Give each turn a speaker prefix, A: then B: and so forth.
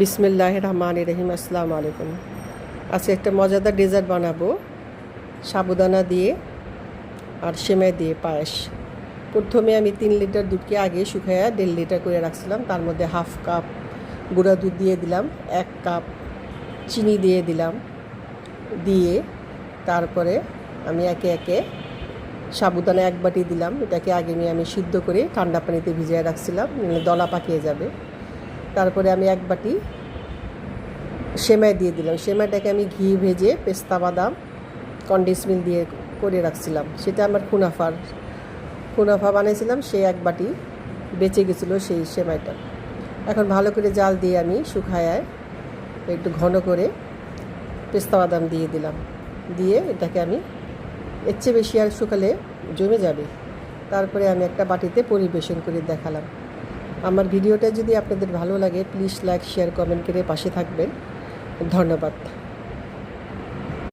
A: বিসমিল্লাহ রহমান রহিম, আসসালামু আলাইকুম। আজকে একটা মজাদার ডেজার্ট বানাবো। সাবুদানা দিয়ে আর সেমাই দিয়ে পায়েস। প্রথমে আমি তিন লিটার দুধকে আগে শুকাইয়া দেড় লিটার করে রাখছিলাম। তার মধ্যে হাফ কাপ গুঁড়া দুধ দিয়ে দিলাম, এক কাপ চিনি দিয়ে দিলাম। দিয়ে তারপরে আমি একে একে সাবুদানা এক বাটি দিলাম। এটাকে আগে আমি সিদ্ধ করে ঠান্ডা পানিতে ভিজিয়ে রাখছিলাম দলা পাকিয়ে যাবে। তারপরে আমি এক বাটি সেমাই দিয়ে দিলাম। সেমাইটাকে আমি ঘি ভেজে পেস্তা, বাদাম, কন্ডেন্স মিল দিয়ে করে রাখছিলাম। সেটা আমার কুনাফার কুনাফা বানিয়েছিলাম, সে এক বাটি বেঁচে গেছিল সেই সেমাইটা। এখন ভালো করে জাল দিয়ে আমি শুকায় একটু ঘন করে পেস্তা, বাদাম দিয়ে দিলাম। দিয়ে এটাকে আমি এর চেয়ে বেশি আর শুকালে জমে যাবে। তারপরে আমি একটা বাটিতে পরিবেশন করে দেখালাম। আমার ভিডিওটা যদি আপনাদের ভালো লাগে প্লিজ লাইক শেয়ার কমেন্ট করে পাশে থাকবেন। ধন্যবাদ।